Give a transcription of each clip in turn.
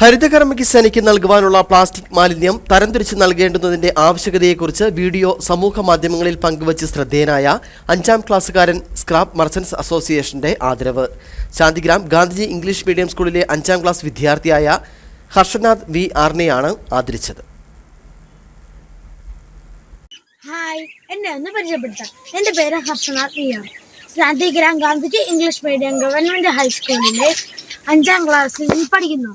ഹരിതകർമ്മയ്ക്ക് സേനയ്ക്ക് നൽകുവാനുള്ള പ്ലാസ്റ്റിക് മാലിന്യം തരംതിരിച്ച് നൽകേണ്ടുന്നതിന്റെ ആവശ്യകതയെക്കുറിച്ച് വീഡിയോ സമൂഹ മാധ്യമങ്ങളിൽ പങ്കുവച്ച് ശ്രദ്ധേയനായ അഞ്ചാം ക്ലാസ്സുകാരൻ സ്ക്രാപ്പ് മർച്ചൻസ് അസോസിയേഷന്റെ ആദരവ്. ശാന്തിഗ്രാം ഗാന്ധിജി ഇംഗ്ലീഷ് മീഡിയം സ്കൂളിലെ അഞ്ചാം ക്ലാസ് വിദ്യാർത്ഥിയായ ഹർഷനാഥ് വി ആറിനെയാണ് ആദരിച്ചത്. എന്നെ ഒന്ന് എന്റെ പേര് Harshanath V R Shantigram Gandhiji English medium government ഹൈസ്കൂളിലെ അഞ്ചാം ക്ലാസ്സിൽ പഠിക്കുന്നു.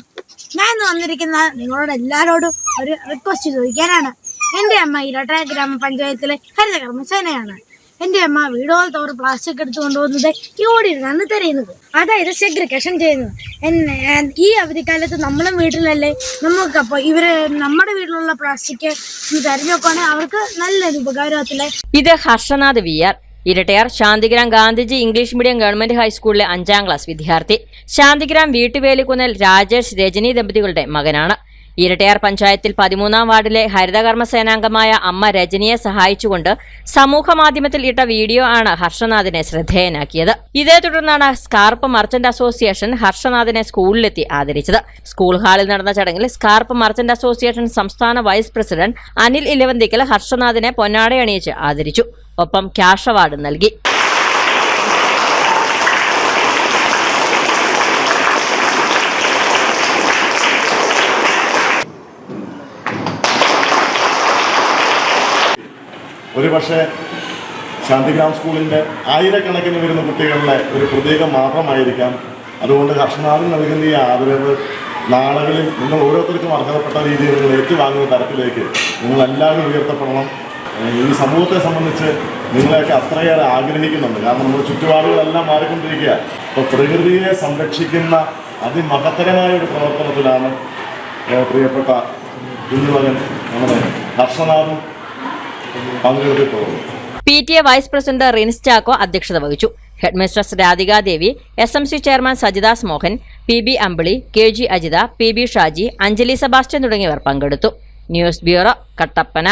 ഞാൻ വന്നിരിക്കുന്ന നിങ്ങളോട് എല്ലാവരോടും ഒരു റിക്വസ്റ്റ് ചോദിക്കാനാണ്. എന്റെ അമ്മ ഇരട്ട ഗ്രാമപഞ്ചായത്തിലെ ഹരിതകർമ്മ സേനയാണ് എന്റെ അമ്മ വീടുകൾ തോറും പ്ലാസ്റ്റിക് എടുത്തു കൊണ്ടുപോകുന്നത് ഇവിടെ തരുന്നത് അതായത് സെഗ്രിഗേഷൻ ചെയ്യുന്നത്. എന്നെ ഈ അവധിക്കാലത്ത് നമ്മളും വീട്ടിലല്ലേ? നമുക്കപ്പോൾ ഇവർ നമ്മുടെ വീട്ടിലുള്ള പ്ലാസ്റ്റിക് തെരഞ്ഞെടുക്കുകയാണെങ്കിൽ അവർക്ക് നല്ലൊരു ഉപകാരത്തിലെ ഇത് Harshanath V Erattayar Shantigram Gandhiji English medium government ഹൈസ്കൂളിലെ അഞ്ചാം ക്ലാസ് വിദ്യാർത്ഥി. ശാന്തിഗ്രാം വീട്ടുവേലിക്കുന്നൽ രാജേഷ് രജനി ദമ്പതികളുടെ മകനാണ്. ഇരട്ടയാർ പഞ്ചായത്തിൽ പതിമൂന്നാം വാർഡിലെ ഹരിതകർമ്മ സേനാംഗമായ അമ്മ രജനിയെ സഹായിച്ചുകൊണ്ട് സമൂഹ മാധ്യമത്തിൽ ഇട്ട വീഡിയോ ആണ് ഹർഷനാഥിനെ ശ്രദ്ധേയനാക്കിയത്. ഇതേ തുടർന്നാണ് സ്കാർപ്പ് മർച്ചന്റ് അസോസിയേഷൻ ഹർഷനാഥിനെ സ്കൂളിലെത്തി ആദരിച്ചത്. സ്കൂൾ ഹാളിൽ നടന്ന ചടങ്ങിൽ സ്കാർപ്പ് മർച്ചന്റ് അസോസിയേഷൻ സംസ്ഥാന വൈസ് പ്രസിഡന്റ് അനിൽ ഇലവന്തിക്കൽ ഹർഷനാഥിനെ പൊന്നാടയണിയിച്ച് ആദരിച്ചു. ഒപ്പം ക്യാഷ് അവാർഡ് നൽകി. ഒരു പക്ഷേ ശാന്തിഗ്രാം സ്കൂളിന്റെ ആയിരക്കണക്കിന് വരുന്ന കുട്ടികളുടെ ഒരു പ്രതീകം മാത്രമായിരിക്കാം അതുകൊണ്ട് കർഷനാഥൻ നൽകുന്ന ഈ ആദരവ് നാളുകളിൽ നിങ്ങൾ ഓരോരുത്തർക്കും അർഹതപ്പെട്ട രീതിയിൽ നിങ്ങൾ ഏറ്റുവാങ്ങുന്ന തരത്തിലേക്ക് നിങ്ങൾ എല്ലാവരും ഉയർത്തപ്പെടണം. ഈ സമൂഹത്തെ സംബന്ധിച്ച് നിങ്ങളെയൊക്കെ അത്രയേറെ ആഗ്രഹിക്കുന്നുണ്ട്. കാരണം നമ്മുടെ ചുറ്റുപാടുകളെല്ലാം മാറിക്കൊണ്ടിരിക്കുക. അപ്പോൾ പ്രകൃതിയെ സംരക്ഷിക്കുന്ന അതിമഹത്തരമായ ഒരു പ്രവർത്തനത്തിലാണ് പ്രിയപ്പെട്ട കുഞ്ഞുമകൻ നമ്മുടെ ഹർഷനാഥും P T A vice president Rince Chacko അധ്യക്ഷത വഹിച്ചു. Headmistress Radhikadevi S M C chairman Sajidas Mohan P B Ambili K G Ajitha P B Shaji Anjali Sebastian തുടങ്ങിയവർ പങ്കെടുത്തു. News bureau Kattappana.